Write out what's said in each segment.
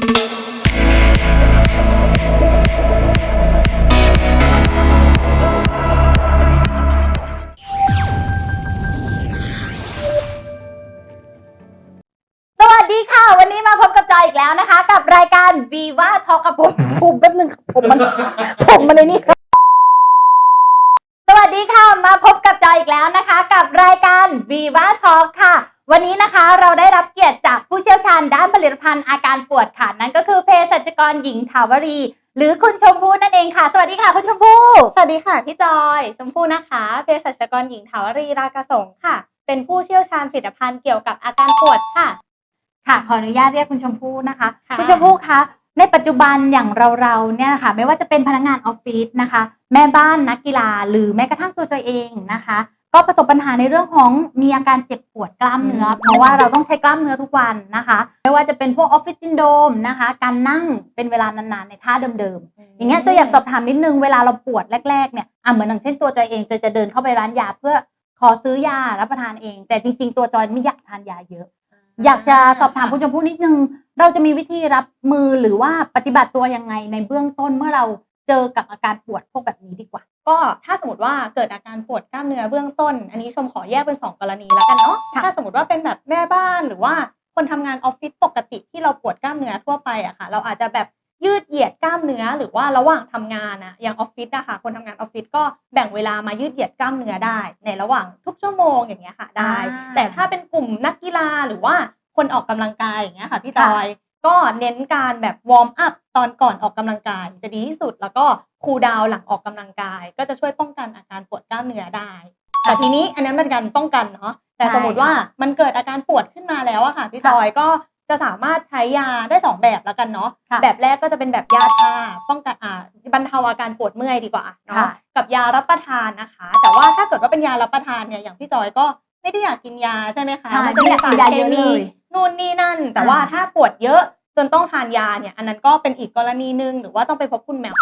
สวัสดีค่ะ วันนี้มาพบกับจอยอีกแล้วนะคะ กับรายการ Viva Talk กับผมผมแป๊บนึงผมมันผมมันในนี่ครับสวัสดีค่ะมาพบกับจอยอีกแล้วนะคะ กับรายการ Viva Talk ค่ะ วันนี้นะคะเราได้รับเกียรติจากผู้เชี่ยวชาญด้านผลิตภัณฑ์อาการปวดค่ะนั่นก็คือเภสัชกรหญิงถาวรี หรือคุณชมพู่นั่นเองค่ะ สวัสดีค่ะคุณชมพู่สวัสดีค่ะพี่จอย ชมพู่นะคะเภสัชกรหญิงถาวรีรากระสงค่ะ เป็นผู้เชี่ยวชาญผลิตภัณฑ์เกี่ยวกับอาการปวดค่ะ ค่ะขออนุญาตเรียกคุณชมพู่นะคะค่ะ คุณชมพู่คะในปัจจุบันอย่างเราๆเนี่ยค่ะ ไม่ว่าจะเป็นพนักงานออฟฟิศนะคะ แม่บ้านนักกีฬาหรือแม้กระทั่งตัวจอยเองนะคะ ก็ประสบปัญหาในเรื่องของมีอาการเจ็บปวดกล้ามเนื้อ เพราะว่าเราต้องใช้กล้ามเนื้อทุกวันนะคะ ไม่ว่าจะเป็นพวกออฟฟิศซินโดมนะคะ การนั่งเป็นเวลานานๆ ในท่าเดิมๆ อย่างเงี้ยจอยอยากสอบถามนิดนึงเวลาเราปวดแรกๆเนี่ยอะเหมือนอย่างเช่นตัวจอยเองจอยจะเดินเข้าไปร้านยาเพื่อขอซื้อยารับประทานเอง แต่จริง ๆ ตัวจอยไม่อยากทานยาเยอะ อยากจะสอบถามคุณชมพู่นิดนึง เราจะมีวิธีรับมือหรือว่าปฏิบัติตัวยังไงในเบื้องต้นเมื่อเราเจอกับอาการปวดพวกแบบนี้ดีกว่า ก็ถ้าสมมติว่าเกิดอาการปวดกล้ามเนื้อเบื้องต้น อันนี้ชมขอแยกเป็นสองกรณีแล้วกันเนาะค่ะถ้าสมมติว่าเป็นแบบแม่บ้านหรือว่าคนทำงานออฟฟิศปกติที่เราปวดกล้ามเนื้อทั่วไปอะค่ะ เราอาจจะแบบยืดเหยียดกล้ามเนื้อหรือว่าระหว่างทำงานอะอย่างออฟฟิศอะค่ะ คนทำงานออฟฟิศก็แบ่งเวลามายืดเหยียดกล้ามเนื้อได้ ในระหว่างทุกชั่วโมงอย่างเงี้ยค่ะได้อ่าแต่ถ้าเป็นกลุ่มนักกีฬาหรือว่าคนออกกำลังกายอย่างเงี้ยค่ะพี่จอย ก็เน้นการแบบวอร์มอัพตอนก่อนออกกำลังกายจะดีที่สุด แล้วก็คูลดาวน์หลังออกกำลังกาย ก็จะช่วยป้องกันอาการปวดกล้ามเนื้อได้ แต่ทีนี้อันนั้นเป็นการป้องกันเนาะแต่ใช่สมมติว่ามันเกิดอาการปวดขึ้นมาแล้วอะค่ะพี่ค่ะจอยก็จะสามารถใช้ยาได้สองแบบแล้วกันเนาะค่ะแบบแรกก็จะเป็นแบบยาทาป้องกันอ่าบรรเทาอาการปวดเมื่อยดีกว่าเนาะค่ะกับยารับประทานนะคะ แต่ว่าถ้าเกิดว่าเป็นยารับประทานเนี่ยอย่างพี่จอยก็ไม่ได้อยากกินยาใช่ไหมคะใช่มันจะมีสารไม่อยากกินยาเคเยอะมีเลย นู่นนี่นั่น แต่อ่าว่าถ้าปวดเยอะจนต้องทานยาเนี่ย อันนั้นก็เป็นอีกกรณีหนึ่งหรือว่าต้องไปพบคุณหมอ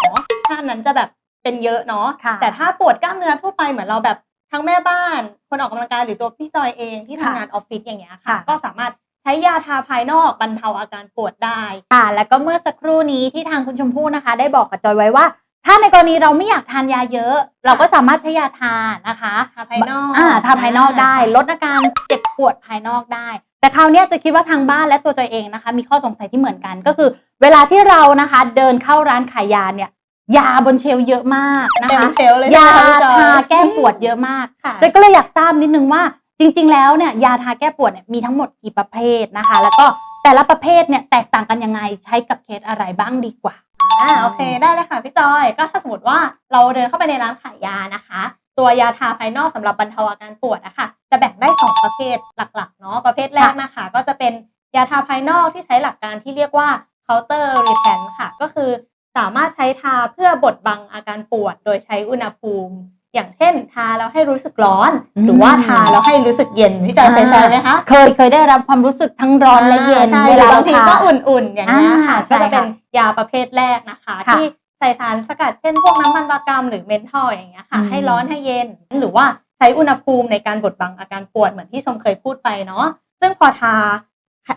ถ้าอันนั้นจะแบบเป็นเยอะเนาะค่ะแต่ถ้าปวดกล้ามเนื้อทั่วไปเหมือนเราแบบทั้งแม่บ้าน คนออกกำลังกายหรือตัวพี่จอยเองที่ทำงานออฟฟิศอย่างเงี้ยค่ะค่ะ ก็สามารถใช้ยาทาภายนอกบรรเทาอาการปวดได้ค่ะแล้วก็เมื่อสักครู่นี้ที่ทางคุณชมพู่นะคะ ได้บอกกับจอยไว้ว่า ถ้าในกรณีเราไม่อยากทานยาเยอะ เราก็สามารถใช้ยาทานะคะทาภายนอกอ่าทาภายนอกได้ใช่ลดอาการเจ็บปวดภายนอกได้ แต่คราวเนี้ยจะคิดว่าทางบ้านและตัวจอยเองนะคะ มีข้อสงสัยที่เหมือนกันก็คือ เวลาที่เรานะคะ เดินเข้าร้านขายยาเนี่ย ยาบนเชลฟ์เยอะมากนะเต็มคะ เชลฟ์เลยยาใช่ไหมคะพี่จอยทาแก้ปวดเยอะมากค่ะ จอยก็เลยอยากทราบนิดนึงว่าจริง ๆ แล้วเนี่ยยาทาแก้ปวดเนี่ยมีทั้งหมดกี่ประเภทนะคะ แล้วก็แต่ละประเภทเนี่ยแตกต่างกันยังไงใช้กับเคสอะไรบ้างดีกว่า อ่าโอเคได้เลยค่ะพี่จอยก็ถ้าสมมติว่าเราเดินเข้าไปในร้านขายยานะคะ ตัวยาทาภายนอกสำหรับบรรเทาอาการปวดนะคะจะแบ่งได้2ประ เภทหลักๆเนาะประเภทแรกนะคะ ก็จะเป็นยาทาภายนอกที่ใช้หลักการที่เรียกว่า counter retent ค่ะ ก็คือสามารถใช้ทาเพื่อบดบังอาการปวด โดยใช้อุณหภูมิ อย่างเช่น ทาแล้วให้รู้สึกร้อนอืมหรือว่าทาแล้วให้รู้สึกเย็นพี่จอยเคยใช้ไหมคะเคยเคยได้รับความรู้สึกทั้งร้อนและเย็นใช่เวลาหรืเราอบางทีทาก็อุ่นๆ อย่างเงี้ยค่ะอ่าใช่ก็จะเป็นค่ะยาประเภทแรกนะคะค่ะที่ใส่สารสกัดเช่นพวกน้ำมันบากรัมหรือเมนทอลอย่างเงี้ยค่ะอืมให้ร้อนให้เย็นหรือว่า ใช้อุณหภูมิในการบดบังอาการปวดเหมือนที่ชมเคยพูดไปเนาะซึ่งพอทา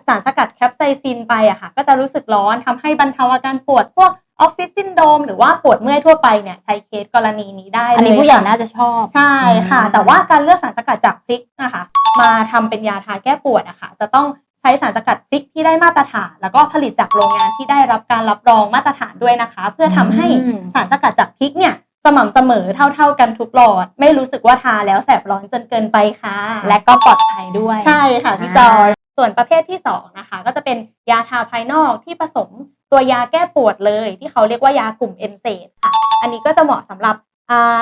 สารสกัดแคปไซซินไปอะค่ะก็จะรู้สึกร้อนทำให้บรรเทาอาการปวดพวกออฟฟิศซินโดมหรือว่าปวดเมื่อยทั่วไปเนี่ยใช้เคสกรณีนี้ได้เลยอันนี้ผู้ใหญ่ค่ะน่าจะชอบใช่ค่ะอืมแต่ว่าการเลือกสารสกัดจากพริกนะคะมาทำเป็นยาทาแก้ปวดนะคะจะต้องใช้สารสกัดพริกที่ได้มาตรฐาน แล้วก็ผลิตจากโรงงานที่ได้รับการรับรองมาตรฐานด้วยนะคะ เพื่อทำให้อืมสารสกัดจากพริกเนี่ย สม่ำเสมอเท่า ๆกันทุกหลอด ไม่รู้สึกว่าทาแล้วแสบร้อนจนเกินไปค่ะ และก็ปลอดภัยด้วย ใช่ค่ะพี่จอย ส่วนประเภทที่สองนะคะ ก็จะเป็นยาทาภายนอกที่ผสมตัวยาแก้ปวดเลย ที่เขาเรียกว่ายากลุ่มเอนเซดค่ะ อันนี้ก็จะเหมาะสำหรับอ่า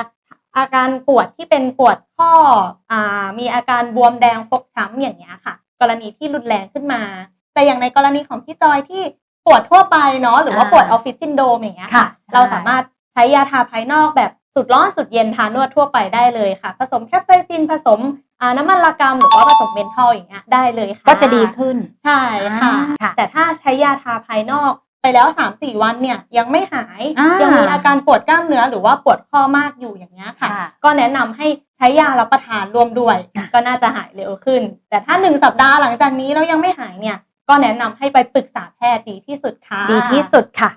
อาการปวดที่เป็นปวดข้ออ่ามีอาการบวมแดงฟกช้ำอย่างเงี้ยค่ะ กรณีที่รุนแรงขึ้นมา แต่อย่างในกรณีของพี่จอยที่ปวดทั่วไปเนาะหรือว่าอ่าปวดออฟฟิศซินโดมอย่างเงี้ยค่ะค่ะเราสามารถใช้ยาทาภายนอกแบบสุดร้อนสุดเย็นทานวดทั่วไปได้เลยค่ะ ผสมแคปไซซินผสมอ่าน้ำมันละกำหรือว่าผสมเมนทอลอย่างเงี้ยได้เลยค่ะ ก็จะดีขึ้น ใช่ค่ะอ่าค่ะแต่ถ้าใช้ยาทาภายนอกไปแล้ว 3-4 วันเนี่ยยังไม่หายอ่ายัยังมีอาการปวดกล้ามเนื้อหรือว่าปวดข้อมากอยู่อย่างเงี้ยค่ะค่ะก็แนะนำให้ใช้ยารับประทานร่วมด้วยค่ะก็น่าจะหายเร็วขึ้น แต่ถ้าหนึ่งสัปดาห์หลังจากนี้แล้วยังไม่หายเนี่ยก็แนะนำให้ไปปรึกษาแพทย์ดีที่สุดค่ะ ดีที่สุดค่ะ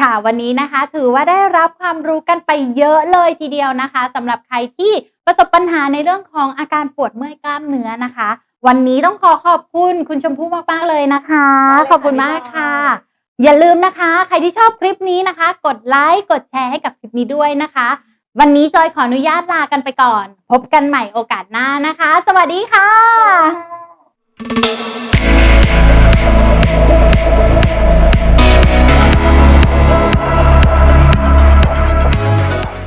ค่ะวันนี้นะคะถือว่าได้รับความรู้กันไปเยอะเลยทีเดียวนะคะสำหรับใครที่ประสบปัญหาในเรื่องของอาการปวดเมื่อยกล้ามเนื้อนะคะ วันนี้ต้องขอขอบคุณคุณชมพู่มากๆเลยนะคะได้เลยค่ะขอบคุณมากค่ะพี่บอยอย่าลืมนะคะ ใครที่ชอบคลิปนี้นะคะ กดไลค์กดแชร์ให้กับคลิปนี้ด้วยนะคะ วันนี้จอยขออนุญาตลากันไปก่อน พบกันใหม่โอกาสหน้านะคะ สวัสดีค่ะค่ะ